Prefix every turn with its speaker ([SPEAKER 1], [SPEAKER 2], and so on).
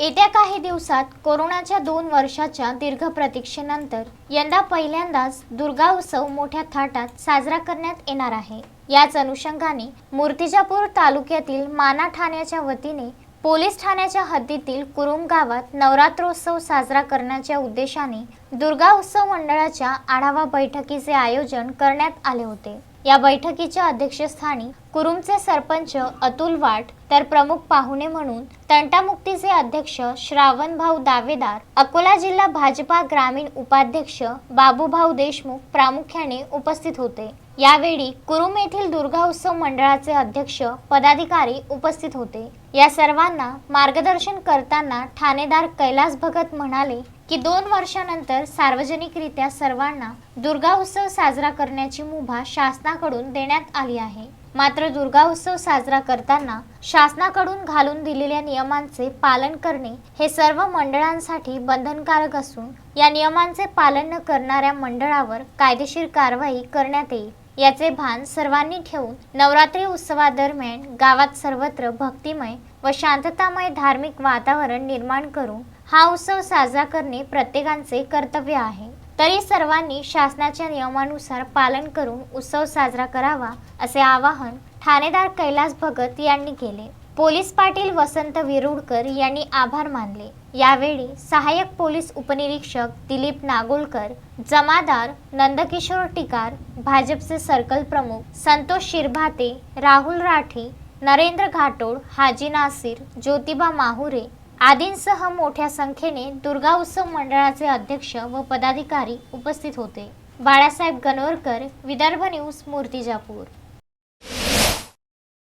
[SPEAKER 1] येत्या काही दिवसात कोरोनाच्या दोन वर्षाच्या दीर्घ प्रतीक्षेनंतर यंदा पहिल्यांदाच दुर्गा उत्सव मोठ्या थाटात साजरा करण्यात येणार आहे. याच अनुषंगाने मूर्तिजापूर तालुक्यातील माना ठाण्याच्या वतीने पोलीस ठाण्याच्या हद्दीतील कुरुम गावात नवरात्रोत्सव साजरा करण्याच्या उद्देशाने दुर्गा उत्सव मंडळाच्या आढावा बैठकीचे आयोजन करण्यात आले होते. या बैठकीच्या अध्यक्षस्थानी कुरुमचे सरपंच अतुल वाट तर प्रमुख पाहुणे म्हणून तंटामुक्तीचे अध्यक्ष श्रावणभाऊ दावेदार अकोला जिल्हा भाजपा ग्रामीण उपाध्यक्ष बाबूभाऊ देशमुख प्रामुख्याने उपस्थित होते. यावेळी कुरुम येथील दुर्गा उत्सव मंडळाचे अध्यक्ष पदाधिकारी उपस्थित होते. या सर्वांना मार्गदर्शन करताना ठाणेदार कैलास भगत म्हणाले की दोन वर्षानंतर सार्वजनिकरित्या सर्वांना दुर्गा उत्सव साजरा करण्याची मुभा शासनाकडून देण्यात आली आहे. मात्र दुर्गा उत्सव साजरा करताना शासनाकडून घालून दिलेल्या नियमांचे पालन करणे हे सर्व मंडळांसाठी बंधनकारक असून या नियमांचे पालन न करणाऱ्या मंडळावर कायदेशीर कारवाई करण्यात येईल. याचे भान सर्वांनी ठेवून नवरात्री उत्सवादरम्यान गावात सर्वत्र भक्तिमय व शांततामय धार्मिक वातावरण निर्माण करून हा उत्सव साजरा करणे प्रत्येकाचे कर्तव्य आहे. तरी सर्वांनी शासनाच्या नियमानुसार पालन करून उत्सव साजरा करावा असे आवाहन ठाणेदार कैलास भगत यांनी केले. पोलीस पाटील वसंत विरुडकर यांनी आभार मानले. यावेळी सहाय्यक पोलीस उपनिरीक्षक दिलीप नागोलकर जमादार नंदकिशोर टिकार भाजपचे सर्कल प्रमुख संतोष शिरभाते राहुल राठी नरेंद्र घाटोड हाजी नासिर ज्योतिबा माहुरे आदींसह मोठ्या संख्येने दुर्गा उत्सव मंडळाचे अध्यक्ष व पदाधिकारी उपस्थित होते. बाळासाहेब गणोरकर विदर्भ न्यूज मूर्तिजापूर.